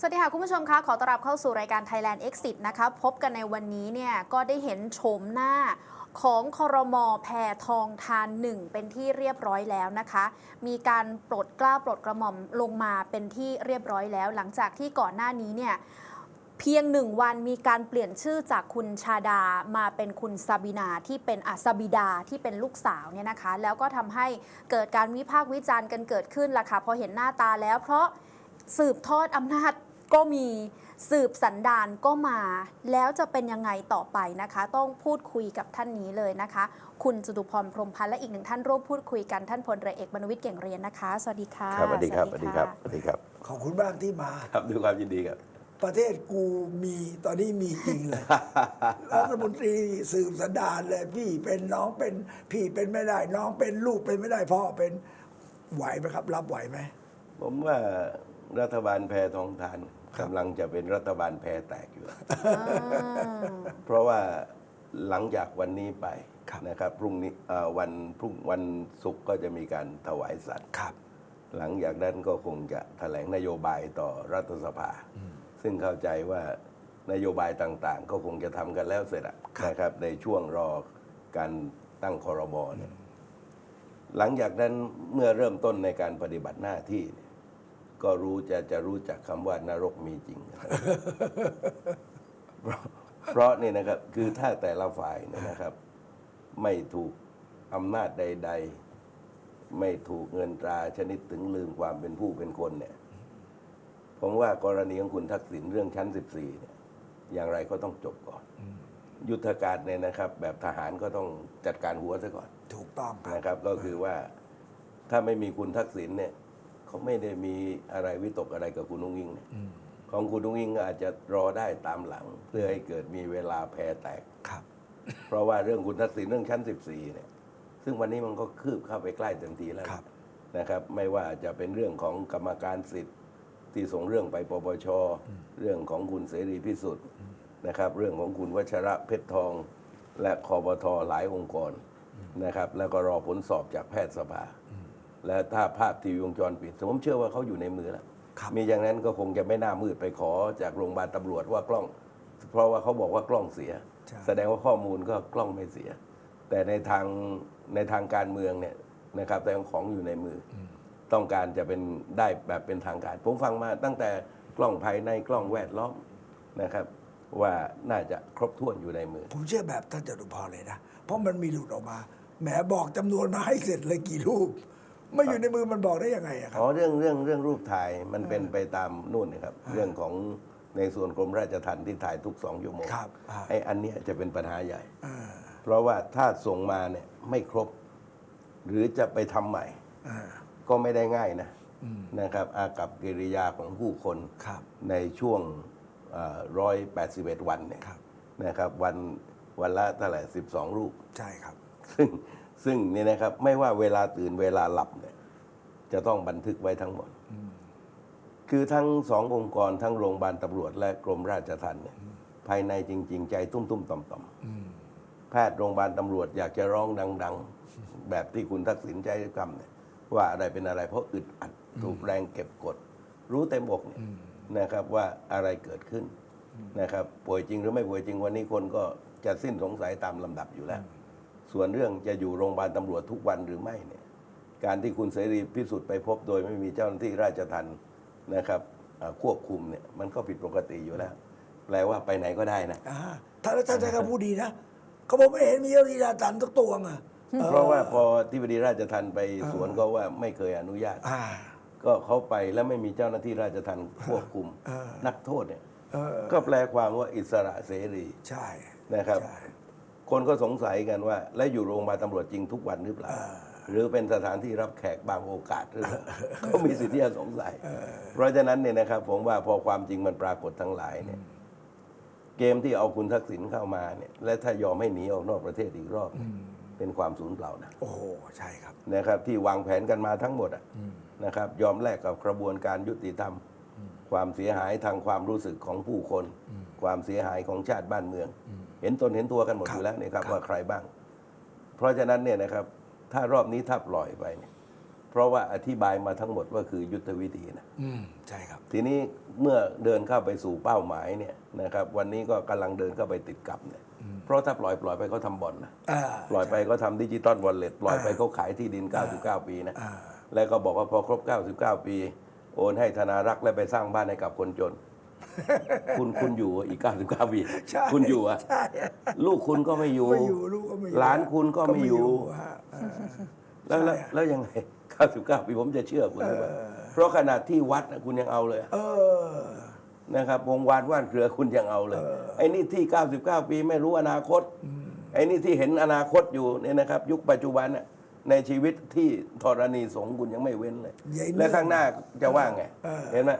สวัสดีค่ะ คุณผู้ชมคะขอต้อนรับเข้าสู่รายการ Thailand Exit นะคะพบกันในวันนี้เนี่ยก็ได้เห็นโฉมหน้าของคอรมอแพทองทานหนึ่งเป็นที่เรียบร้อยแล้วนะคะ มีการปลดกล้าปลดกระหม่อมลงมาเป็นที่เรียบร้อยแล้ว หลังจากที่ก่อนหน้านี้เนี่ยเพียงหนึ่งวันมีการเปลี่ยนชื่อจากคุณชาดามาเป็นคุณซาบินาที่เป็นอาซาบิดาที่เป็นลูกสาวเนี่ยนะคะ แล้วก็ทำให้เกิดการวิพากษ์วิจารณ์กันเกิดขึ้นล่ะค่ะพอเห็นหน้าตาแล้วเพราะสืบทอดอำนาจ ก็มีสืบสันดานก็มา แล้วจะเป็นยังไงต่อไปนะคะ ต้องพูดคุยกับท่านนี้เลยนะคะ คุณจตุพรพรหมพันธ์และอีกหนึ่งท่านร่วมพูดคุยกันท่านพลเรือเอกบรรณวิทย์เก่งเรียนนะคะ สวัสดีค่ะครับสวัสดีครับสวัสดีครับะสวัสดีครับขอบคุณมากที่มา ครับด้วยความยินดีครับ ประเทศกูมีตอนนี้มีจริงเลยรัฐมนตรีสืบสันดานเลย พี่เป็นน้องเป็นพี่เป็นไม่ได้ น้องเป็นลูกเป็นไม่ได้พ่อเป็นไหวไหมครับ รับไหวไหมผมว่ารัฐบาลแพทองทาน กำลังจะเป็นรัฐบาลแพแตกอยู่อ่าเพราะว่าหลังจากวันนี้ไปครับนะครับพรุ่งนี้เอ่อวันพรุ่งวันศุกร์ก็จะมีการถวายสัตว์ครับหลังจากนั้นก็คงจะแถลงนโยบายต่อรัฐสภา ซึ่งเข้าใจว่านโยบายต่างๆ ก็คงจะทำกันแล้วเสร็จอะครับนะครับ ในช่วงรอการตั้งคอรมอเนี่ยหลังจากนั้นเมื่อเริ่มต้นในการปฏิบัติหน้าที่เนี่ย ก็รู้จะจะรู้จักคำว่านรกมีจริง เพราะเพราะนี่นะครับ คือถ้าแต่ละฝ่ายเนี่ยนะครับ ไม่ถูกอำนาจใด ๆ ไม่ถูกเงินตราชนิดถึงลืมความเป็นผู้เป็นคนเนี่ยผมว่ากรณีของคุณทักษิณเรื่องชั้น 14 เนี่ย อย่างไรก็ต้องจบก่อน ยุทธการเนี่ยนะครับ แบบทหารก็ต้องจัดการหัวซะก่อน ถูกต้องครับนะครับ ก็คือว่าถ้าไม่มีคุณทักษิณเนี่ย เขาไม่ได้มีอะไรวิตกอะไรกับคุณนุ้งยิงเนี่ยของคุณนุ้งยิงก็อาจจะรอได้ตามหลัง เพื่อให้เกิดมีเวลาแพรแตกครับ เพราะว่าเรื่องคุณทักษิณเรื่องชั้น 14 เนี่ย ซึ่งวันนี้มันก็คืบเข้าไปใกล้เต็มทีแล้วครับนะครับ ไม่ว่าจะเป็นเรื่องของกรรมการสิทธิ์ที่ส่งเรื่องไปปปชเรื่องของคุณเสรีพิสุทธิ์นะครับ เรื่องของคุณวัชระเพชรทอง และคอปทหลายองค์กรนะครับ แล้วก็รอผลสอบจากแพทยสภา และถ้าภาพทีวีวงจรปิดผมเชื่อว่าเขาอยู่ในมือแล้วครับมีอย่างนั้นก็คงจะไม่น่ามืดไปขอจากโรงพยาบาลตำรวจว่ากล้อง เพราะว่าเขาบอกว่ากล้องเสียใช่แสดงว่าข้อมูลก็กล้องไม่เสีย แต่ในทางในทางการเมืองเนี่ยนะครับแต่ของอยู่ในมืออต้องการจะเป็นได้แบบเป็นทางการ ผมฟังมาตั้งแต่กล้องภายในกล้องแวดล้อมนะครับว่าน่าจะครบถ้วนอยู่ในมือ ผมเชื่อแบบท่านจตุพรเลยนะ เพราะมันมีหลุดออกมาแหมบอกจำนวนมาให้เสร็จเลยกี่รูป ไม่อยู่ในมือมันบอกได้ยังไงอะครัอ๋บอเรื่องเรื่องเรื่องรูปถ่ายมันเป็นไปตามนู่นนะครับ เรื่องของในส่วนกรมราชทัณฑ์ที่ถ่ายทุกสองชั่วโมงครับอ่าไอ้อันเนี้ยจะเป็นปัญหาใหญ่ อ่าเพราะว่าถ้าส่งมาเนี่ยไม่ครบ หรือจะไปทำใหม่ อ่าก็ไม่ได้ง่ายนะอืมนะครับ อากับกิริยาของผู้คนครับ ในช่วงร้อยแปดสิบเอ็ดวันเนี่ยครับ นะครับ วันวันละเท่าไหร่สิบสองรูป ใช่ครับ ซึ่ง ซึ่งนี่นะครับไม่ว่าเวลาตื่นเวลาหลับเนี่ยจะต้องบันทึกไว้ทั้งหมด คือทั้งสององค์กรทั้งโรงพยาบาลตำรวจและกรมราชทัณฑ์เนี่ยภายในจริง ๆ ใจตุ้มๆต่อมๆแพทย์โรงพยาบาลตำรวจอยากจะร้องดัง ๆ แบบที่คุณทักษิณใจกรรมเนี่ยว่าอะไรเป็นอะไร เพราะอึดอัดถูกแรงเก็บกด รู้เต็มอกเนี่ยนะครับว่าอะไรเกิดขึ้นนะครับป่วยจริงหรือไม่ป่วยจริงวันนี้คนก็จะสิ้นสงสัยตามลำดับอยู่แล้ว ส่วนเรื่องจะอยู่โรงพยาบาลตำรวจทุกวันหรือไม่เนี่ยการที่คุณเสรีพิสุทธิ์ไปพบโดยไม่มีเจ้าหน้าที่ราชทัณฑ์นะครับอ่าควบคุมเนี่ยมันก็ผิดปกติอยู่แล้ว แปลว่าไปไหนก็ได้นะอ่าถ้าท่านใช้คำพูดดีนะเขาบอกไม่เห็นมีเจ้าหน้าที่ราชทัณฑ์สักตัวอะเพราะว่าพอที่บดีราชทัณฑ์ไปสวนก็ว่าไม่เคยอนุญาตอ่าก็เขาไปแล้วไม่มีเจ้าหน้าที่ราชทัณฑ์ควบคุมเออนักโทษเนี่ยเออก็แปลความว่าอิสระเสรีใช่นะครับใช่ คนก็สงสัยกันว่า และอยู่โรงพยาบาลตำรวจจริงทุกวันหรือเปล่า หรือเป็นสถานที่รับแขกบางโอกาสหรือเปล่าก็มีสิทธิ์ที่จะสงสัย เพราะฉะนั้นเนี่ยนะครับ ผมว่าพอความจริงมันปรากฏทั้งหลายเนี่ยเกมที่เอาคุณทักษิณเข้ามาเนี่ย และถ้ายอมให้หนีออกนอกประเทศอีกรอบเนี่ยเป็นความสูญเปล่านะโอ้โหใช่ครับนะครับ ที่วางแผนกันมาทั้งหมดอะนะครับ ยอมแลกกับกระบวนการยุติธรรม ความเสียหายทางความรู้สึกของผู้คน ความเสียหายของชาติบ้านเมืองเห็นตนเห็นตัวกันหมดครับอยู่แล้วนี่ครับครับว่าใครบ้าง เพราะฉะนั้นเนี่ยนะครับ ถ้ารอบนี้ถ้าปล่อยไปเนี่ยผเพราะว่าอธิบายมาทั้งหมดว่าคือยุทธวิธีนะอืมใช่ครับ ทีนี้เมื่อเดินเข้าไปสู่เป้าหมายเนี่ยนะครับ วันนี้ก็กำลังเดินเข้าไปติดกับเนี่ยเพราะถ้าปล่อยปล่อยไปเขาทำบ่อนนะอ่าปล่อยไปเขาทำดิจิตอลวอลเล็ตปล่อยไปเขาขายที่ดิน 99 ปีนะอ่าแล้วก็บอกว่าพอครบ 99 ปี โอนให้ธนารักษ์และไปสร้างบ้านให้กับคนจน คุณคุณอยู่อีก99ปีใช่คุณอยู่อะใช่ลูกคุณก็ไม่อยู่ ไม่อยู่ลูกก็ไม่อยู่หลานคุณก็ไม่อยู่ ฮะเออ แล้วแล้วใช่ แล้วยังไง 99ปีผมจะเชื่อคุณหรือเปล่าเพราะขนาดที่วัดน่ะคุณยังเอาเลยเออ นะครับ วงวานว่านเครือคุณยังเอาเลย ไอ้นี่ที่ 99 ปีไม่รู้อนาคต ไอ้นี่ที่เห็นอนาคตอยู่เนี่ยนะครับ ยุคปัจจุบันน่ะในชีวิตที่ธรณีสงฆ์คุณยังไม่เว้นเลย ใหญ่เนอะและข้างหน้าจะว่าไงเออเห็นไหม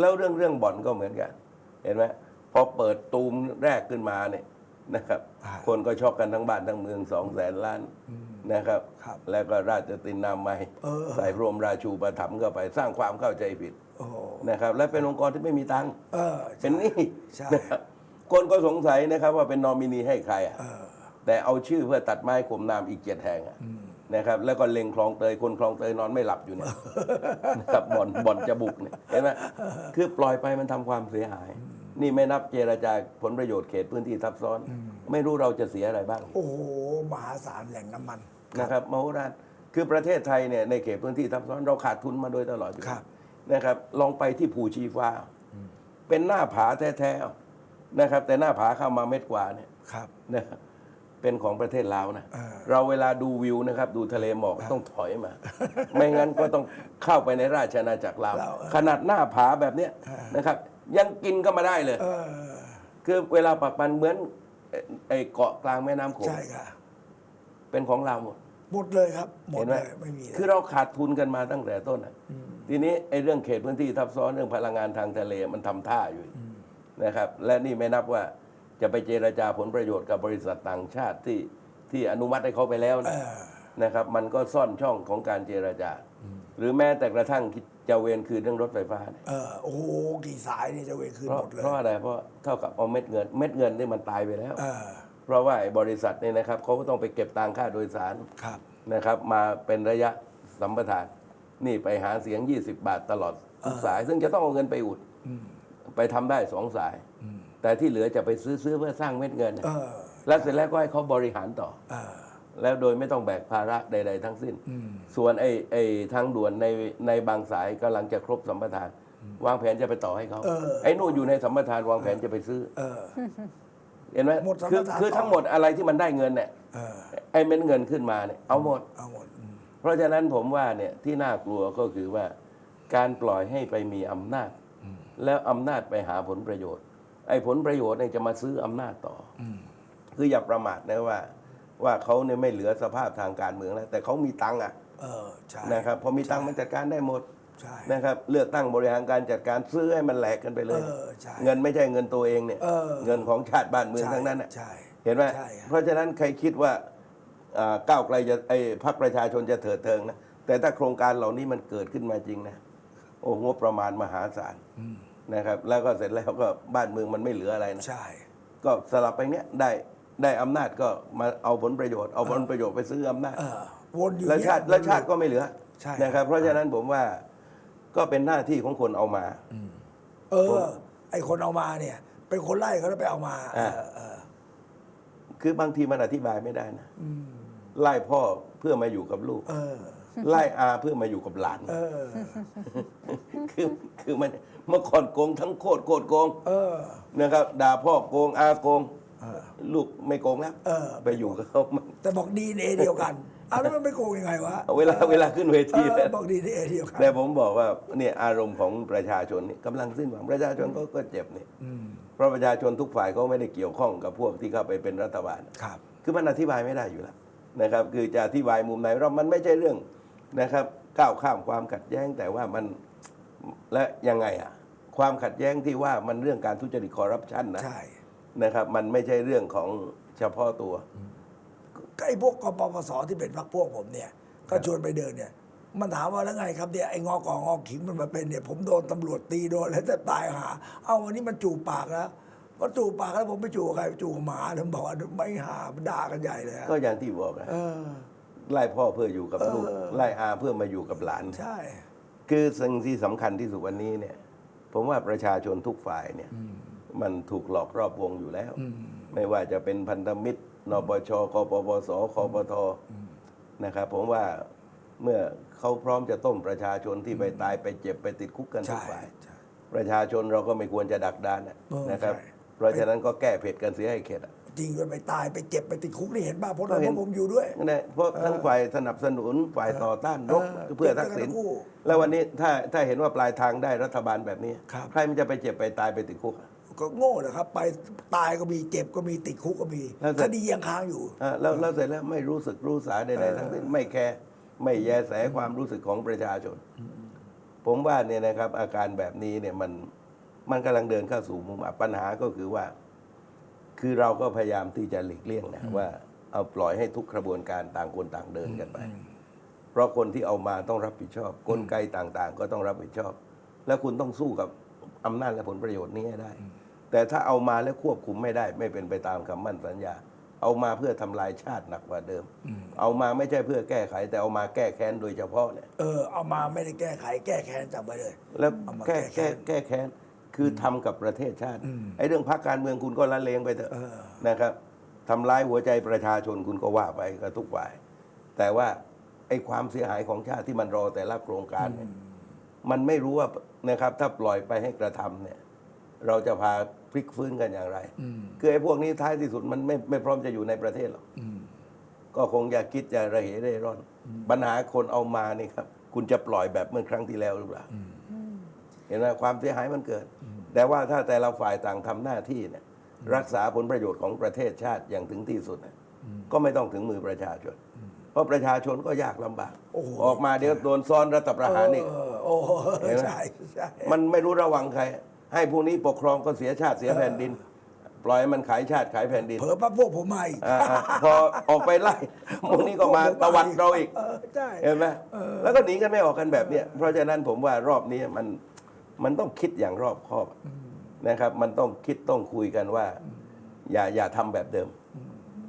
แล้วเรื่องเรื่องบ่อนก็เหมือนกัน เห็นไหมพอเปิดตูมแรกขึ้นมาเนี่ยนะครับ คนก็ช็อกกันทั้งบ้านทั้งเมืองสองแสนล้านนะครับครับแล้วก็ราชตินามัยเออใส่รวมราชูประถมภ์เข้าไปสร้างความเข้าใจผิดโอ้โหนะครับ และเป็นองค์กรที่ไม่มีตังค์เออเป็นหนี่ใช่นะครับคนก็สงสัยนะครับว่าเป็นนอมินีให้ใครอะเออแต่เอาชื่อเพื่อตัดไม้ข่มนามอีกเจ็ดแห่งอะ นะครับแล้วก็เล็งคลองเตยคนคลองเตยนอนไม่หลับอยู่เนี่ยนะครับบ่อนบ่อนจะบุกเนี่ยเห็นไหมคือปล่อยไปมันทำความเสียหาย นี่ไม่นับเจรจาผลประโยชน์เขตพื้นที่ทับซ้อน ไม่รู้เราจะเสียอะไรบ้าง โอ้โหมหาศาลแหล่งน้ำมันนะครับมโหฬารคือประเทศไทยเนี่ยในเขตพื้นที่ทับซ้อนเราขาดทุนมาโดยตลอดอยู่ครับนะครับ ลองไปที่ภูชีฟ้า เป็นหน้าผาแท้ๆนะครับ แต่หน้าผาเข้ามาเม็ดกว่าเนี่ยครับนะครับ เป็นของประเทศลาวนะเออเราเวลาดูวิวนะครับ ดูทะเลหมอกต้องถอยมา ไม่งั้นก็ต้องเข้าไปในราชอาณาจักรลาวลาวเออขนาดหน้าผาแบบเนี้ยนะครับ ยังกินก็มาได้เลยเออคือเวลาปักปันเหมือนไอ้ไอ้เกาะกลางแม่น้ำโขงใช่ค่ะเป็นของเราหมดหมดเลยครับหมดเห็นไหมเลยไม่มีเลยคือเราขาดทุนกันมาตั้งแต่ต้นอะทีนี้ไอ้เรื่องเขตพื้นที่ทับซ้อนเรื่องพลังงานทางทะเลมันทำท่าอยู่นะครับ และนี่ไม่นับว่า จะไปเจรจาผลประโยชน์กับบริษัทต่างชาติที่ที่อนุมัติให้เขาไปแล้วนะเออนะครับ มันก็ซ่อนช่องของการเจรจา หรือแม้แต่กระทั่งคิดจะเวนคืนเรื่องรถไฟฟ้าเนี่ยเออโอ้โหกี่สายเนี่ยจะเวรคืนเพราะหมดเลยเพราะอะไรเพราะเท่ากับเอาเม็ดเงิน เม็ดเงินนี่มันตายไปแล้ว เออเพราะว่าไอ้บริษัทเนี่ยนะครับเขาก็ต้องไปเก็บตังค่าโดยสารครับ นะครับ มาเป็นระยะสัมปทานนี่ไปหาเสียง 20 บาทตลอดทุกสาย ซึ่งจะต้องเอาเงินไปอุดไปทำได้สองสาย แต่ที่เหลือจะไปซื้อซื้อเพื่อสร้างเม็ดเงินเออแล้วเสร็จแล้วก็ให้เขาบริหารต่อเออแล้วโดยไม่ต้องแบกภาระใด ๆ ทั้งสิ้น ส่วนไอ้ไอ้ทางด่วนในในบางสายกำลังจะครบสัมปทาน วางแผนจะไปต่อให้เขาเออไอ้นู่นอยู่ในสัมปทานวางแผนจะไปซื้อเออเห็นไหมหมดสัมปคือทานคือต่อทั้งหมดอะไรที่มันได้เงินเนี่ยเออไอ้เม็ดเงินขึ้นมาเนี่ยเอาหมดเอาหมดอืมเพราะฉะนั้นผมว่าเนี่ยที่น่ากลัวก็คือว่าการปล่อยให้ไปมีอำนาจ แล้วอำนาจไปหาผลประโยชน์ ไอ้ผลประโยชน์เนี่ยจะมาซื้ออำนาจต่ออคืออย่าประมาทนะว่า ว่าเขาเนี่ยไม่เหลือสภาพทางการเมืองแล้ว แต่เขามีตังค์อะเออใช่นะครับพอมีตังค์มันจัดการได้หมดใช่นะครับ เลือกตั้งบริหารการจัดการซื้อให้มันแหลกกันไปเลย เออใช่ เงินไม่ใช่เงินตัวเองเนี่ยเออ เงินของชาติบ้านเมืองทั้งนั้นน่ะ ใช่ เห็นไหมใช่ครับเพราะฉะนั้นใครคิดว่าอ่าก้าวไกลจะไอ้พรรคประชาชนจะเถิดเทิงนะ แต่ถ้าโครงการเหล่านี้มันเกิดขึ้นมาจริงนะ โอ้งบประมาณมหาศาล นะครับแล้วก็เสร็จแล้วก็บ้านเมืองมันไม่เหลืออะไรนะใช่ ก็สลับไปเนี้ยได้ได้อำนาจก็มาเอาผลประโยชน์เอาผลประโยชน์ไปซื้ออำนาจเออวนอยู่แล้วชาติเนี่ยแล้วชาติก็ไม่เหลือใช่ นะครับ เพราะฉะนั้นผมว่าก็เป็นหน้าที่ของคนเอามา เออ ไอคนเอามาเนี่ย เป็นคนไล่เขาแล้วไปเอามาเออ่า อเออคือบางทีมันอธิบายไม่ได้นะไล่พ่อเพื่อมาอยู่กับลูก เออ ไล่อาเพื่อมาอยู่กับหลานเออคือคือมันเมื่อก่อนโกงทั้งโคตรโคตรโกงเออนะครับ ด่าพ่อโกงอาโกงลูกไม่โกงแล้วเออไปอยู่กับเขามันแต่บอกดีเอเดียวกันอ้าวแล้วมันไม่โกงยังไงวะเวลาเวลาขึ้นเวเอทีอเนี่ยบอกดีเอเดียวกันแต่ผมบอกว่าเนี่ยอารมณ์ของประชาชนนี่กำลังสิ้นหวังประชาชนก็ก็เจ็บนี่เพราะประชาชนทุกฝ่ายเขาไม่ได้เกี่ยวข้องกับพวกที่เข้าไปเป็นรัฐบาลครับ คือมันอธิบายไม่ได้อยู่แล้วนะครับ คือจะอธิบายมุมไหนเรามันไม่ใช่เรื่อง นะครับ ก้าวข้ามความขัดแย้งแต่ว่ามันและยังไงอะ ความขัดแย้งที่ว่ามันเรื่องการทุจริตคอร์รัปชันนะใช่นะครับ มันไม่ใช่เรื่องของเฉพาะตัวก็ไอ้พวกกปปสที่เป็นพรรคพวกผมเนี่ย ก็ชวนไปเดินเนี่ย มันถามว่าแล้วไงครับเนี่ยไอ้งอกองงอขิงมันมาเป็นเนี่ย ผมโดนตำรวจตีโดนแล้วแต่ตายหา เอาวันนี้มันจูบปากแล้วพอจูบปากแล้วผมไปจูบกับใครจูบกับหมาผมบอกว่าไม่หามันด่ากันใหญ่เลยอะก็อย่างที่บอกอะเออ ไล่พ่อเพื่ออยู่กับลูก ไล่อาเพื่อมาอยู่กับหลาน ใช่ คือสิ่งที่สำคัญที่สุดวันนี้เนี่ย ผมว่าประชาชนทุกฝ่ายเนี่ยมันถูกหลอกรอบวงอยู่แล้ว ไม่ว่าจะเป็นพันธมิตรนปชกปปสคปทนะครับผมว่าเมื่อเขาพร้อมจะต้มประชาชนที่ไปตายไปเจ็บไปติดคุกกันทุกใช่ฝ่ายใช่ประชาชนเราก็ไม่ควรจะดักดานนะเออนะครับใช่เพราะฉะนั้นก็แก้เผ็ดกันเสียให้เข็ดอะ จริงด้วยไปตายไปเจ็บไปติดคุกนี่เห็นป่ะเพราะก็เห็นเพราะผมอยู่ด้วยนะเพราะทั้งฝ่ายสนับสนุนฝ่ายต่อต้านรบเออเพื่อทักษิณเจ็บกันทั้งคู่แล้ววันนี้ถ้าถ้าเห็นว่าปลายทางได้รัฐบาลแบบนี้ครับใครมันจะไปเจ็บไปตายไปติดคุกอะก็โง่นะครับ ไปตายก็มีเจ็บก็มีติดคุกก็มีแล้วจะคดียังค้างอยู่อะแล้วแล้วเสร็จแล้วไม่รู้สึกรู้สาใดๆทั้งสิ้นไม่แคร์ไม่แยแสความรู้สึกของประชาชน ผมว่าเนี่ยนะครับอาการแบบนี้เนี่ยมันมันกำลังเดินเข้าสู่มุมอับปัญหาก็คือว่า คือเราก็พยายามที่จะหลีกเลี่ยงนะว่าเอาปล่อยให้ทุกกระบวนการต่างคนต่างเดินกันไป เพราะคนที่เอามาต้องรับผิดชอบ กลไกต่างๆ ก็ต้องรับผิดชอบ แล้วคุณต้องสู้กับอำนาจและผลประโยชน์นี้ให้ได้ แต่ถ้าเอามาแล้วควบคุมไม่ได้ ไม่เป็นไปตามคำมั่นสัญญา เอามาเพื่อทำลายชาติหนักกว่าเดิม เอามาไม่ใช่เพื่อแก้ไข แต่เอามาแก้แค้นโดยเฉพาะเนี่ยเออเอามาไม่ได้แก้ไข แก้แค้นจำไว้เลย แล้วเอามาแก้แก้แก้แค้นแก้แค้นคือทำกับประเทศชาติไอ้เรื่องพักการเมืองคุณก็ละเลงไปเถอะนะครับทำร้ายหัวใจประชาชนคุณก็ว่าไปกับทุกฝ่าย แต่ว่าไอ้ความเสียหายของชาติที่มันรอแต่ละโครงการเนี่ยมันไม่รู้ว่านะครับ ถ้าปล่อยไปให้กระทำเนี่ย เราจะพาพลิกฟื้นกันอย่างไรคือไอ้พวกนี้ท้ายที่สุดมันไม่ไม่พร้อมจะอยู่ในประเทศหรอกก็คงจะคิดจะระเหเร่ร่อน ปัญหาคนเอามานี่ครับ คุณจะปล่อยแบบเมื่อครั้งที่แล้วหรือเปล่าเห็นไหมความเสียหายมันเกิด แต่ว่าถ้าแต่ละฝ่ายต่างทำหน้าที่เนี่ยรักษาผลประโยชน์ของประเทศชาติอย่างถึงที่สุดน่ะก็ไม่ต้องถึงมือประชาชน เพราะประชาชนก็ยากลำบากโอ้โหออกมาเดี๋ยวโดนซ้อนรัฐประหารอีกเออโอ้โหเห็นไหมใช่ใช่มันไม่รู้ระวังใคร ให้พวกนี้ปกครองก็เสียชาติเสียแผ่นดิน ปล่อยให้มันขายชาติขายแผ่นดินเผลอปั๊บพวกผมมาอีกอ่าๆพอออกไปไล่พวกนี้ก็มาตะวัดเราอีกเออใช่เห็นไหมแล้วก็หนีกันไม่ออกกันแบบเนี้ยเพราะฉะนั้นผมว่ารอบนี้มัน มันต้องคิดอย่างรอบคอบนะครับ มันต้องคิดต้องคุยกันว่า อย่าอย่าทำแบบเดิม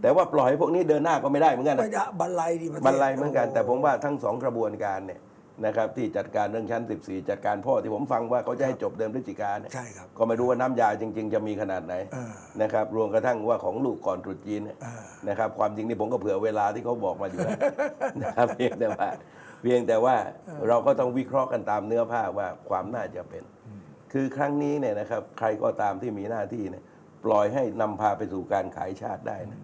แต่ว่าปล่อยให้พวกนี้เดินหน้าก็ไม่ได้เหมือนกันไม่นะได้บรรลัยดีประเทศบรรลัยเหมือนกัน แต่ผมว่าทั้งสองกระบวนการเนี่ย นะครับที่จัดการเรื่องชั้น 14 จัดการพ่อที่ผมฟังว่าเขาจะให้จบเดือนพฤศจิกาเนี่ยใช่ครับ ก็ไม่รู้ว่าน้ำยาจริง ๆ จะมีขนาดไหนเออ นะครับรวมกระทั่งว่าของลูกก่อนตรุษจีนเนี่ยเออนะครับความจริงนี่ผมก็เผื่อเวลาที่เขาบอกมาอยู่แล้ว นะครับเพียงแต่ว่า เพียงแต่ว่าเราก็ต้องวิเคราะห์กันตามเนื้อผ้าว่าความน่าจะเป็น คือครั้งนี้เนี่ยนะครับ ใครก็ตามที่มีหน้าที่เนี่ยปล่อยให้นำพาไปสู่การขายชาติได้นะ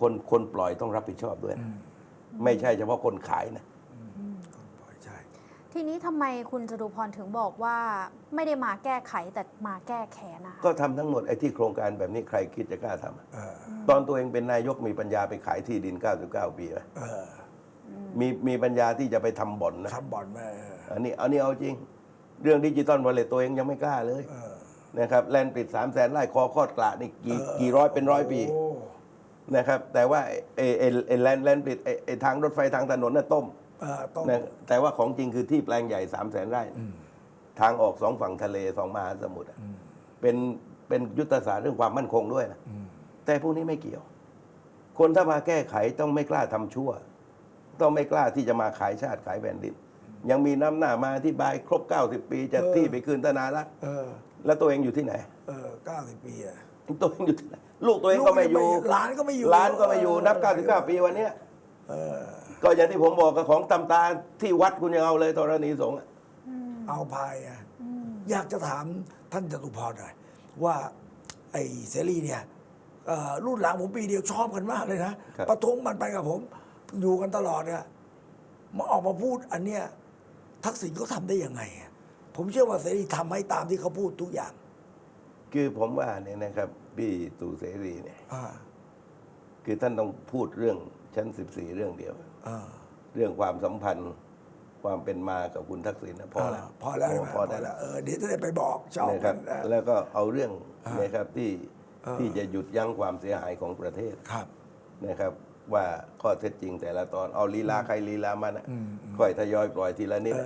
คนคนปล่อยต้องรับผิดชอบด้วยนะไม่ใช่เฉพาะคนขายนะใช่ ทีนี้ทำไมคุณจตุพรถึงบอกว่าไม่ได้มาแก้ไขแต่มาแก้แค้นนะคะก็ทำทั้งหมดไอ้ที่โครงการแบบนี้ใครคิดจะกล้าทำอะเออตอนตัวเองเป็นนายกมีปัญญาไปขายที่ดิน 99 ปีไหมเออมีมีปัญญาที่จะไปทำบ่อนนะ ทำบ่อนมาเอออันนี้อันนี้เอาจริง เรื่องดิจิตอลวอลเล็ตตัวเองยังไม่กล้าเลยเออนะครับแลนด์ปิดสามแสนไร่คอคอดกระนี่กี่กี่ร้อยเป็นร้อยปีโอ้นะครับแต่ว่าไอ้ไอ้ไอ้แลนด์แลนด์ปิดไอ้ไอ้ทางรถไฟทางถนนน่ะต้มเออ ต้องนะแต่ว่าของจริงคือที่แปลงใหญ่สามแสนไร่ ทางออกสองฝั่งทะเลสองมหาสมุทรอะเป็นเป็นยุทธศาสตร์เรื่องความมั่นคงด้วยนะแต่พวกนี้ไม่เกี่ยว คนถ้ามาแก้ไขต้องไม่กล้าทำชั่ว ต้องไม่กล้าที่จะมาขายชาติขายแผ่นดินยังมีน้ำหน้ามาอธิบายครบ 90 ปีจะที่ไปคืนธนารักษ์เออแล้วตัวเองอยู่ที่ไหนเออเก้าสิบปีอะตัวเองอยู่ที่ไหนลูกตัวเองก็ไม่อยู่หลานก็ไม่อยู่หลานก็ไม่อยู่นับ 99 ปีวันเนี้ย ก็อย่างที่ผมบอกกับของตำตาที่วัดคุณยังเอาเลยธรณีสงฆ์อะเอาพายอะอยากจะถามท่านจตุพรหน่อยว่าไอ้เสรีเนี่ยเอ่อรุ่นหลังผมปีเดียวชอบกันมากเลยนะประท้วงมันไปกับผม อยู่กันตลอดเนี่ยมาออกมาพูดอันเนี้ยทักษิณเขาทำได้ยังไงอะผมเชื่อว่าเสรีทำให้ตามที่เขาพูดทุกอย่างคือผมว่าเนี่ยนะครับ พี่ตู่เสรีเนี่ย อ่า คือท่านต้องพูดเรื่องชั้น 14 เรื่องเดียวอ่าเรื่องความสัมพันธ์ความเป็นมากับคุณทักษิณนะพอแล้วพอแล้วโพพออแล้แล้ววเออเดี๋ยวจะได้ไปบอกชอบนะคกัรับนเออแล้วก็เอาเรื่องนะครับที่เออที่จะหยุดยั้งความเสียหายของประเทศครับนะครับ ว่าข้อเท็จจริงแต่ละตอนเอาลีลาใครลีลามันนะค่อยทยอยปล่อยทีละนิด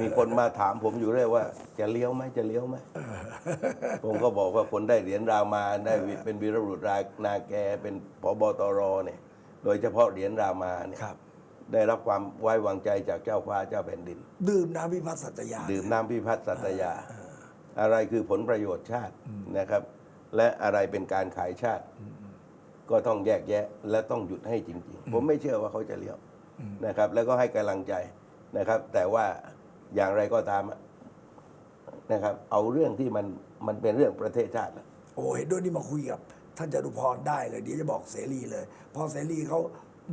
มีคนมาถามผมอยู่เรื่อยว่า จะเลี้ยวไหมจะเลี้ยวไหมผมก็บอกว่าคนได้เหรียญรามาได้เป็นวีรบุรุษรานาแกเป็นผบตรเนี่ย โดยเฉพาะเหรียญรามาเนี่ยครับได้รับความไว้วางใจจากเจ้าฟ้าเจ้าแผ่นดิน ดื่มน้ำพิพัฒน์สัตยา ดื่มน้ำพิพัฒน์สัตยา อะไรคือผลประโยชน์ชาตินะครับ และอะไรเป็นการขายชาติ ก็ต้องแยกแยะ และต้องหยุดให้จริง ๆ ผมไม่เชื่อว่าเขาจะเลี้ยวนะครับ แล้วก็ให้กำลังใจนะครับ แต่ว่า อย่างไรก็ตามนะครับ เอาเรื่องที่มันมันเป็นเรื่องประเทศชาตินะโอ้เห็นด้วยนี่มาคุยกับท่านจตุพรได้เลยเดี๋ยวจะบอกเสรีเลย พอเสรีเขา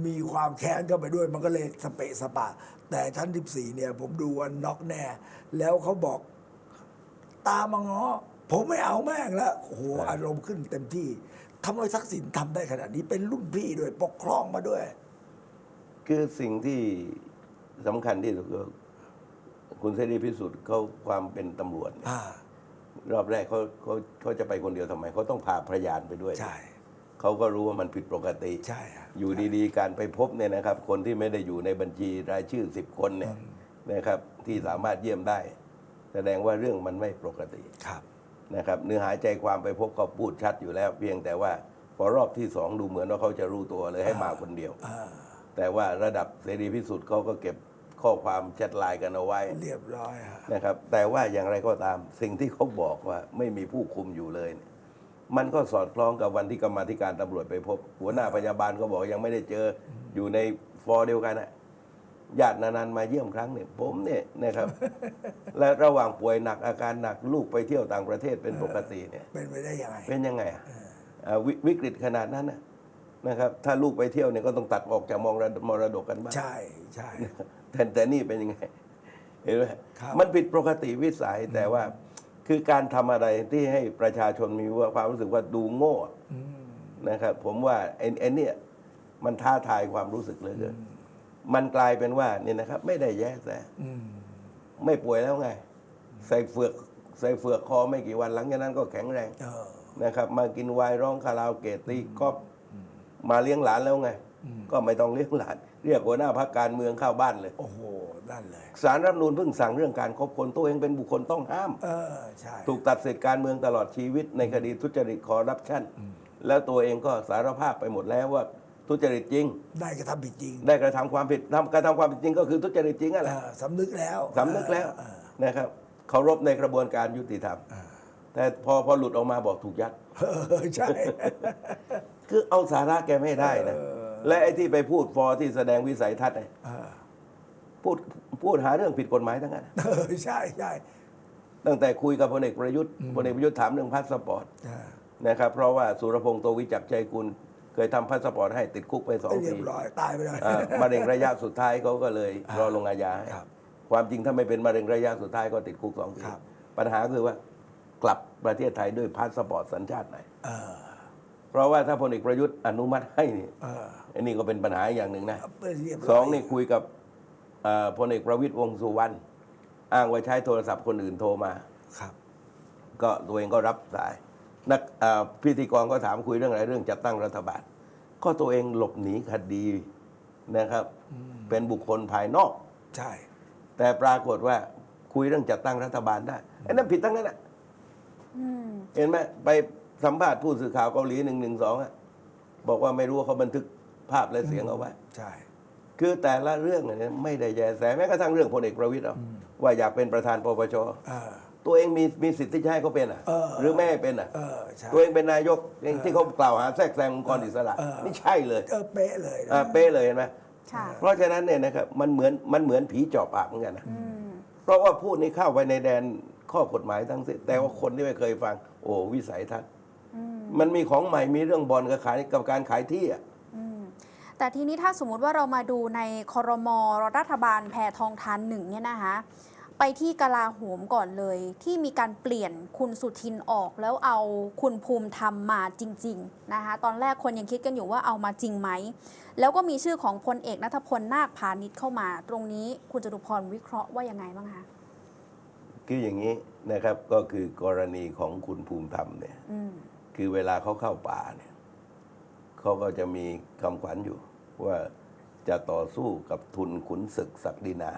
มีความแค้นเข้าไปด้วย มันก็เลยสเปะสปะ แต่ชั้น14เนี่ย ผมดูวันน็อกแน่ แล้วเขาบอกตามมาง้อผมไม่เอาแม่งแล้วโอ้โหอารมณ์ขึ้นเต็มที่ทำไมทักษิณทำได้ขนาดนี้เป็นรุ่นพี่ด้วยปกครองมาด้วย คือสิ่งที่สำคัญที่สุดก็ คุณเสรีพิสุทธิ์เขาความเป็นตำรวจเนี่ยอ่ารอบแรกเขาเขาเขาจะไปคนเดียวทำไมเขาต้องพาพยานไปด้วย ใช่ เขาก็รู้ว่ามันผิดปกติ ใช่ฮะอยู่ดีๆ การไปพบเนี่ยนะครับ คนที่ไม่ได้อยู่ในบัญชีรายชื่อสิบคนเนี่ยนะครับ ที่สามารถเยี่ยมได้ แสดงว่าเรื่องมันไม่ปกติครับ นะครับ เนื้อหาใจความไปพบก็พูดชัดอยู่แล้ว เพียงแต่ว่าพอรอบที่สองดูเหมือนว่าเขาจะรู้ตัวเลยให้มาคนเดียว อ่า แต่ว่าระดับเสรีพิสุทธิ์เขาก็เก็บ ข้อความแชทไลน์กันเอาไว้เรียบร้อยฮะนะครับ แต่ว่าอย่างไรก็ตามสิ่งที่เขาบอกว่าไม่มีผู้คุมอยู่เลยเนี่ยมันก็สอดคล้องกับวันที่กรรมาธิการตำรวจไปพบ หัวหน้าพยาบาลก็บอกยังไม่ได้เจออยู่ในฟอร์เดียวกันนะญาตินานๆมาเยี่ยมครั้งเนี่ยผมเนี่ยนะครับ และระหว่างป่วยหนักอาการหนักลูกไปเที่ยวต่างประเทศเป็นปกติเนี่ย เป็นไปได้ยังไงเป็นยังไงอะอ่าวิวิกฤตขนาดนั้นนะนะครับ ถ้าลูกไปเที่ยวเนี่ยก็ต้องตัดออกจากมรดมรดกกันบ้างใช่ใช่ แต่แต่นี่เป็นยังไงเห็นไหมครับมันผิดปกติวิสัยแต่ว่าคือการทำอะไรที่ให้ประชาชนมีว่าความรู้สึกว่าดูโง่นะครับ ผมว่าไอ้ไอ้เนี่ยมันท้าทายความรู้สึกเหลยเกินมันกลายเป็นว่าเนี่ยนะครับ ไม่ได้แย่แต่อืมไม่ป่วยแล้วไง ใส่เฟือกใส่เฟือกคอไม่กี่วันหลังจากนั้นก็แข็งแรงเออนะครับ มากินไวน์ร้องคาราโอเกะตีกอล์ฟมาเลี้ยงหลานแล้วไง ก็ไม่ต้องเลี้ยงหลาน เรียกหัวหน้าพักการเมืองเข้าบ้านเลย โอ้โหนั่นเลยสารรัฐธรรมนูลเพิ่งสั่งเรื่องการคบคนตัวเองเป็นบุคคลต้องห้าม เออใช่ถูกตัดสิทธิการเมืองตลอดชีวิตในคดีทุจริตคอร์รัปชันแล้วตัวเองก็สารภาพไปหมดแล้วว่าทุจริตจริง ได้กระทำผิดจริง ได้กระทำความผิดทำกระทำความผิดจริง ก็คือทุจริตจริงอะเอไรอสำนึกแล้วสำนึกแล้วเออนะครับเคารพในกระบวนการยุติธรรมแต่พอพอหลุดออกมาบอกถูกยัดเออใช่คือเอาสาระแกไม่ได้นะ และไอ้ที่ไปพูดฟอที่แสดงวิสัยทัศน์เนี่ยเออพูดพูดหาเรื่องผิดกฎหมายทั้งนั้น เออใช่ใช่ตั้งแต่คุยกับพลเอกประยุทธ์พลเอกประยุทธ์ถามเรื่องพาสปอร์ตเออนะครับ เพราะว่าสุรพงษ์โตวิจักรใจกุลเคยทำพาสปอร์ตให้ติดคุกไปสองเรียปีบร้อยตายไปเลย อ่ามะเร็งระยะสุดท้ายเขาก็เลยรอลงอาญาให้ครับความจริงถ้าไม่เป็นมะเร็งระยะสุดท้ายก็ติดคุกสองปีครับ ปัญหาคือว่ากลับประเทศไทยด้วยพาสปอร์ตสัญชาติไหน เออ เพราะว่าถ้าพลเอกประยุทธ์อนุมัติให้นี่เอออันนี้ก็เป็นปัญหาอย่างหนึ่งนะเรียบร้ยสองนี่คุยกับเอ่อพลเอกประวิตยวงษ์สุวรรณอ้างว่าใช้โทรศัพท์คนอื่นโทรมา ครับ ก็ตัวเองก็รับสาย นักเอ่อพิธีกรก็ถามคุยเรื่องอะไรเรื่องจัดตั้งรัฐบาล ก็ตัวเองหลบหนีคดีนะครับ เป็นบุคคลภายนอก ใช่ แต่ปรากฏว่าคุยเรื่องจัดตั้งรัฐบาลได้ไอ้นั่นผิดทั้งนั้นนะอืม เห็นไหมไป สัมภาษณ์ผู้สื่อข่าวเกาหลีหนึ่งหนึ่งสองบอกว่าไม่รู้ว่าเขาบันทึกภาพและเสียงเอาไว้ใช่ คือแต่ละเรื่องเนี่ยไม่ได้แยแสแม้กระทั่งเรื่องพลเอกประวิตยเอาว่าอยากเป็นประธานปปชเออตัวเองมีมีสิทธิ์ที่จะให้เขาเป็นอะเออหรือไม่ให้เป็นอะเออใช่ตัวเองเป็นนายกเองที่เขากล่าวหาแทรกแซงองค์กรอิสระเออนี่ใช่เลยเออเป๊ะเลยนะอ่าเป๊ะเลยเห็นไหมค่ะเพราะฉะนั้นเนี่ยนะครับมันเหมือนมันเหมือนผีจอบปากเหมือนกันนะอืมเพราะว่าพูดนี้เข้าไปในแดนข้อกฎหมายทั้งสิ้นแต่ว่าคนที่ไม่เคยฟัง โอ้วิสัยทัศน์อื มมันมีของใหม่มีเรื่องบอลกับขายกับการขายที่อะอืมแต่ทีนี้ถ้าสมมุติว่าเรามาดูในคอรมอรัฐบาลแพทองทานหนึ่งเนี่ยนะคะไปที่กลาโหมก่อนเลย ที่มีการเปลี่ยนคุณสุทินออกแล้วเอาคุณภูมิธรรมมาจริง ๆ นะคะ ตอนแรกคนยังคิดกันอยู่ว่าเอามาจริงไหม แล้วก็มีชื่อของพลเอกนัทพลนาคพาณิชย์เข้ามา ตรงนี้คุณจตุพรวิเคราะห์ว่ายังไงบ้างคะคืออย่างนี้นะครับก็คือกรณีของคุณภูมิธรรมเนี่ยอืม คือเวลาเขาเข้าป่าเนี่ยเขาก็จะมีคำขวัญอยู่ ว่าจะต่อสู้กับทุนขุนศึกศักดินา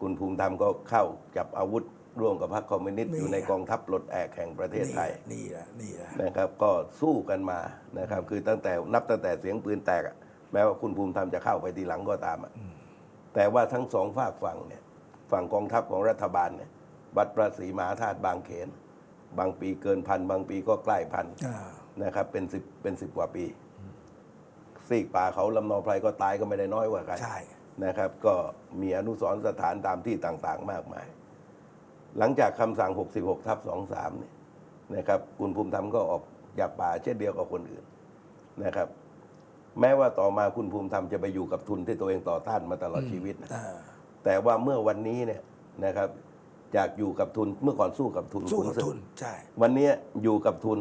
คุณภูมิธรรมก็เข้าจับอาวุธร่วมกับพรรคคอมมิวนิสต์นี่อยู่ในกองทัพปลดแอกแห่งประเทศไทยนี่แหละนี่แหละนะครับ ก็สู้กันมานะครับ คือตั้งแต่นับตั้งแต่เสียงปืนแตกอะแม้ว่าคุณภูมิธรรมจะเข้าไปทีหลังก็ตามอะแต่ว่าทั้งสองฝากฝั่งเนี่ย ฝั่งกองทัพของรัฐบาลเนี่ยวัดพระศรีมหาธาตุบางเขน บางปีเกินพัน บางปีก็ใกล้พันอ่านะครับ เป็นสิบเป็นสิบกว่าปีซีกป่าเขาลำเนอไพรก็ตายก็ไม่ได้น้อยกว่ากันใช่นะครับ ก็มีอนุสรณ์สถานตามที่ต่างๆ มากมาย หลังจากคำสั่ง 66 ทับ 23 เนี่ยนะครับ คุณภูมิธรรมก็ออกจากป่าเช่นเดียวกับคนอื่นนะครับ แม้ว่าต่อมาคุณภูมิธรรมจะไปอยู่กับทุนที่ตัวเองต่อต้านมาตลอดชีวิตนะอ่าแต่ว่าเมื่อวันนี้เนี่ยนะครับ จากอยู่กับทุนเมื่อก่อนสู้กับทุนสู้ขุนกับศึกทุนใช่ วันนี้อยู่กับทุน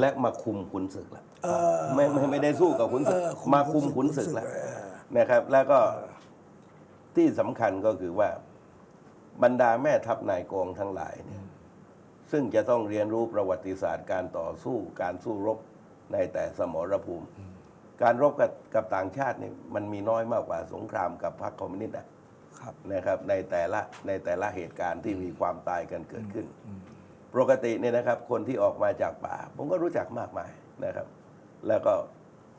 และมาคุมขุนศึกแล้วเออไม่ไม่ไม่ได้สู้กับขุนศึก เออมาคุมขุนศึกแล้วเออ นะครับ แล้วก็ที่สำคัญก็คือว่าบรรดาแม่ทัพนายกองทั้งหลายเนี่ยซึ่งจะต้องเรียนรู้ประวัติศาสตร์การต่อสู้การสู้รบในแต่สมรภูมิ การรบกับกับต่างชาตินี่มันมีน้อยมากกว่าสงครามกับพรรคคอมมิวนิสต์อะ ครับนะครับในแต่ละในแต่ละเหตุการณ์ที่มีความตายกันเกิดขึ้น ปกติเนี่ยนะครับ คนที่ออกมาจากป่า ผมก็รู้จักมากมายนะครับ แล้วก็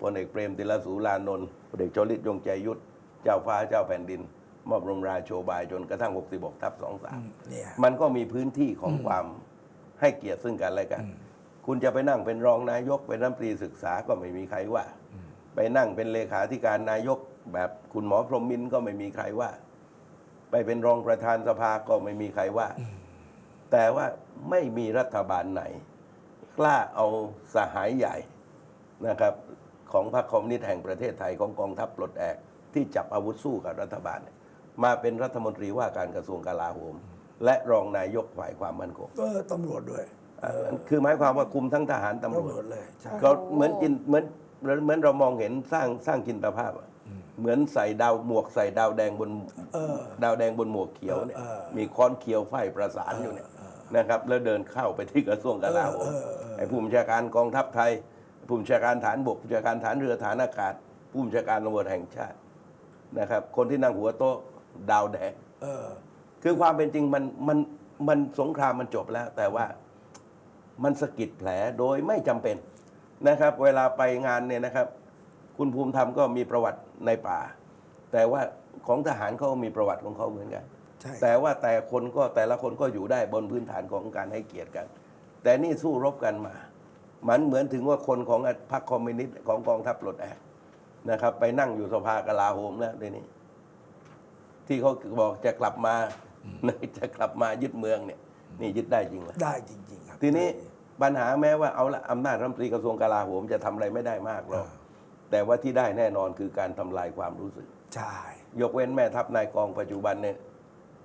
พลเอกเปรมติลสูรานนท์พลเอกชวลิตยงใจยุทธเจ้าฟ้าเจ้าแผ่นดิน มอบรมราโชบายจนกระทั่ง 66ทับ23เนี่ยมันก็มีพื้นที่ของความให้เกียรติซึ่งกันและกัน คุณจะไปนั่งเป็นรองนายกเป็นรัฐมนตรีศึกษาก็ไม่มีใครว่า ไปนั่งเป็นเลขาธิการนายกแบบคุณหมอพรหมมินทร์ก็ไม่มีใครว่า ไปเป็นรองประธานสภาก็ไม่มีใครว่า แต่ว่าไม่มีรัฐบาลไหน กล้าเอาสหายใหญ่นะครับ ของพรรคคอมมิวนิสต์แห่งประเทศไทยของกองทัพปลดแอกที่จับอาวุธสู้กับรัฐบาลเนี่ยมาเป็นรัฐมนตรีว่าการกระทรวงกลาโหม และรองนายกฝ่ายความมั่นคงก็ตำรวจด้วยเอ่อคือหมายความว่าคุมทั้งทหารตำรตำรววจจเลยใช่ก็เหมือนจินเหมือนเหมือนเรามองเห็นสร้างสร้างจินตภาพอะ เหมือนใส่ดาวหมวกใส่ดาวแดงบนเออดาวแดงบนหมวกเขียวเนี่ยเออเออมีค้อนเขียวไฟประสานอยู่เนี่ยนะครับแล้วเดินเข้าไปที่กระทรวงกลาโหมเออเออเออไอ้ผู้บัญชาการกองทัพไทย ผู้บัญชาการฐานบกผู้บัญชาการฐานเรือฐานอากาศ ผู้บัญชาการตำรวจแห่งชาตินะครับ คนที่นั่งหัวโต๊ะดาวแดงเออคือความเป็นจริงมันมันมันสงครามมันจบแล้ว แต่ว่ามันสะกิดแผลโดยไม่จำเป็นนะครับ เวลาไปงานเนี่ยนะครับ คุณภูมิธรรมก็มีประวัติในป่า แต่ว่าของทหารเขาก็มีประวัติของเขาเหมือนกันใช่แต่ว่าแต่คนก็แต่ละคนก็อยู่ได้บนพื้นฐานของการให้เกียรติกัน แต่นี่สู้รบกันมา มันเหมือนถึงว่าคนของพรรคคอมมิวนิสต์ของกองทัพปลดแอกนะครับ ไปนั่งอยู่สภากลาโหมแล้วเดี๋ยวนี้ ที่เขาบอกจะกลับมาจะกลับมายึดเมืองเนี่ย นี่ยึดได้จริงเหรอได้จริง ๆ ครับ ทีนี้ปัญหาแม้ว่าเอาละอำนาจรัฐมนตรีกระทรวงกลาโหมจะทำอะไรไม่ได้มากหรอก แต่ว่าที่ได้แน่นอนคือการทำลายความรู้สึก ใช่ ยกเว้นแม่ทัพนายกองปัจจุบันเนี่ย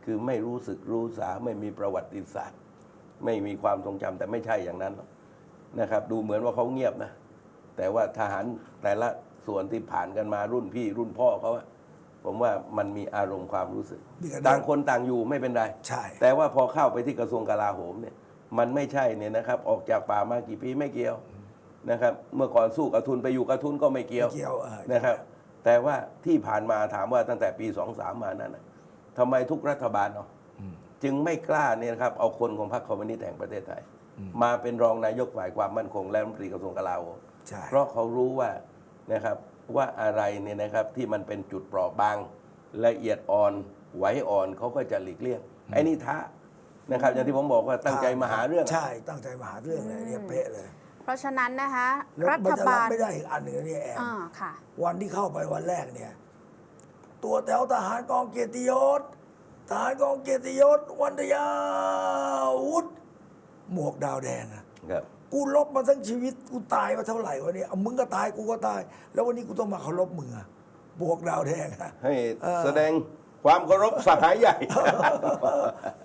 คือไม่รู้สึกรู้สาไม่มีประวัติศาสตร์ ไม่มีความทรงจำแต่ไม่ใช่อย่างนั้นหรอกนะครับ ดูเหมือนว่าเขาเงียบนะ แต่ว่าทหารแต่ละส่วนที่ผ่านกันมารุ่นพี่รุ่นพ่อเขาอะผมว่ามันมีอารมณ์ความรู้สึกมีกันต่างคนต่างอยู่ไม่เป็นไร ใช่ แต่ว่าพอเข้าไปที่กระทรวงกลาโหมเนี่ยมันไม่ใช่เนี่ยนะครับ ออกจากป่ามากี่ปีไม่เกี่ยว นะครับ เมื่อก่อนสู้กับทุนไปอยู่กับทุนก็ไม่เกี่ยวไม่เกี่ยวเออ นะครับ แต่ว่าที่ผ่านมาถามว่าตั้งแต่ปีสองสามมานั้นน่ะทำไมทุกรัฐบาลเนาะจึงไม่กล้าเนี่ยนะครับเอาคนของพรรคคอมมิวนิสต์แห่งประเทศไทย มาเป็นรองนายกฝ่ายความมั่นคงและรัฐมนตรีกระทรวงกลาโหม ใช่ เพราะเขารู้ว่านะครับว่าอะไรเนี่ยนะครับที่มันเป็นจุดเปราะบางละเอียดอ่อนไหวอ่อนเขาก็จะหลีกเลี่ยงไอ้นี่ท้านะครับอย่างที่ผมบอกว่าตั้งใจมาหาเรื่อง ใช่ ตั้งใจมาหาเรื่องเลยเนี่ยเป๊ะเลยเพ ราะฉะนั้นนะคะแล้วรัมันฐจะบารับลไม่ได้อีกอันหนึ่งเนี่ยแอนอ่าค่ะวันที่เข้าไปวันแรกเนี่ย ตัวแถวทหารกองเกียรติยศทหารกองเกียรติยศวันทยาวุธหมวกดาวแดงอะครับกูลบมาทั้งชีวิตกูตายมาเท่าไหร่วะเนี่ยเอามึงก็ตายกูก็ตาย แล้ววันนี้กูต้องมาเคารพมึงอะบวกดาวแดงอะให้เออแสดงความเคารพสหายใหญ่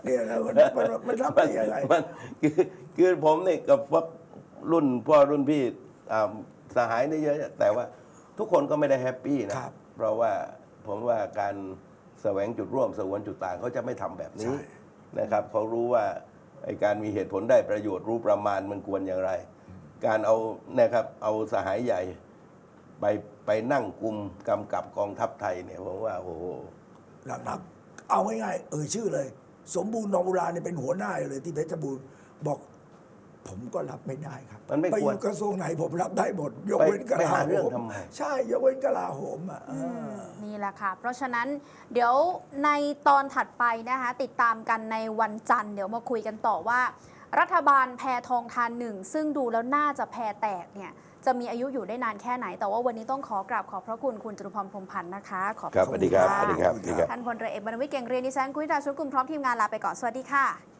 เนี่ยนะมันมันมันรับได้ยังไงมันคือคือผมเนี่ยกับพวก รุ่นพ่อรุ่นพี่อ่าสหายนี่เยอะ แต่ว่าทุกคนก็ไม่ได้แฮปปี้นะครับ เพราะว่าผมว่าการแสวงจุดร่วมสวนจุดต่างเขาจะไม่ทำแบบนี้ ใช่ นะครับเขารู้ว่าไอการมีเหตุผลได้ประโยชน์รู้ประมาณมันควรอย่างไร การเอานะครับเอาสหายใหญ่ไปไปนั่งกลุ่มกำกับกองทัพไทยเนี่ยผมว่าโอ้โห หนักๆเอาง่ายๆเอ่ยชื่อเลย สมบูรณ์นองบุราเนี่ยเป็นหัวหน้าอยู่เลยที่เพชรบูรณ์บอก ผมก็รับไม่ได้ครับมันไม่ไปคอวรยู่กระทรวงไหนผมรับได้หมด ยกไปเว้นกไปลาหาโหเรื่องมทำไม ใช่ยกเว้นกลาโหมอะเออ นี่แหละค่ะ เพราะฉะนั้นเดี๋ยวในตอนถัดไปนะคะ ติดตามกันในวันจันทร์เดี๋ยวมาคุยกันต่อว่า รัฐบาลแพทองทานหนึ่ง ซึ่งดูแล้วน่าจะแพแตกเนี่ย จะมีอายุอยู่ได้นานแค่ไหน แต่ว่าวันนี้ต้องขอกราบขอบพระคุณคุณจตุพรพรหมพันธ์นะคะ ขอบครับพะสวัสดีครับะสวัสดีครับสวัสดีครับ ท่านพลเรือเอกบรรณวิทย์เก่งเรียนดิฉันคุยดาชุกุมพร้อมทีมงานลาไปก่อนสวัสดีค่ะ